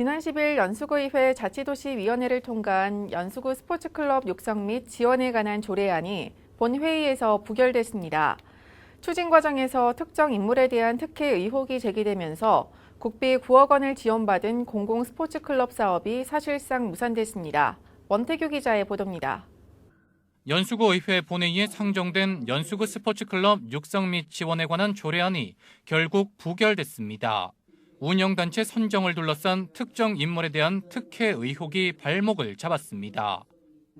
지난 10일 연수구의회 자치도시위원회를 통과한 연수구 스포츠클럽 육성 및 지원에 관한 조례안이 본회의에서 부결됐습니다. 추진 과정에서 특정 인물에 대한 특혜 의혹이 제기되면서 국비 9억 원을 지원받은 공공 스포츠클럽 사업이 사실상 무산됐습니다. 원태규 기자의 보도입니다. 연수구 의회 본회의에 상정된 연수구 스포츠클럽 육성 및 지원에 관한 조례안이 결국 부결됐습니다. 운영단체 선정을 둘러싼 특정 인물에 대한 특혜 의혹이 발목을 잡았습니다.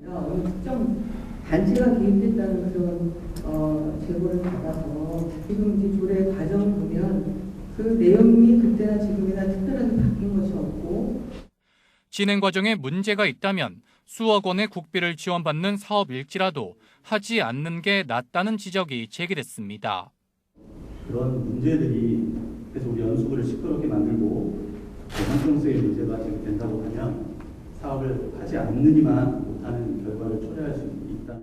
어느 특정 단체가 개입됐다는 그런 어, 제보를 받아서 지금 이제 조례 과정을 보면 그 내용이 그때나 지금이나 특별하게 바뀐 것이 없고 진행 과정에 문제가 있다면 수억 원의 국비를 지원받는 사업일지라도 하지 않는 게 낫다는 지적이 제기됐습니다. 그런 문제들이 시끄럽게 만들고 형평성의 문제가 제기된다고 하면 사업을 하지 않느니만 못하는 결과를 초래할 수 있다.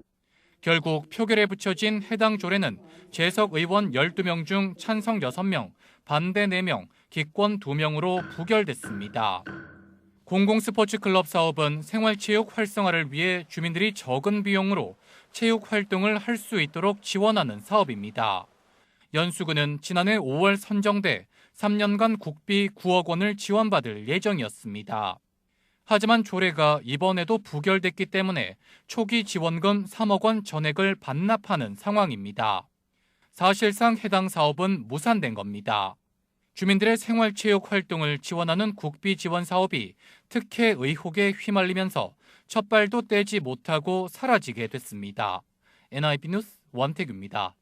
결국 표결에 붙여진 해당 조례는 재석 의원 12명 중 찬성 6명, 반대 4명, 기권 2명으로 부결됐습니다. 공공 스포츠 클럽 사업은 생활체육 활성화를 위해 주민들이 적은 비용으로 체육 활동을 할 수 있도록 지원하는 사업입니다. 연수구는 지난해 5월 선정돼 3년간 국비 9억 원을 지원받을 예정이었습니다. 하지만 조례가 이번에도 부결됐기 때문에 초기 지원금 3억 원 전액을 반납하는 상황입니다. 사실상 해당 사업은 무산된 겁니다. 주민들의 생활체육 활동을 지원하는 국비 지원 사업이 특혜 의혹에 휘말리면서 첫 발도 떼지 못하고 사라지게 됐습니다. NIB 뉴스 원태규입니다.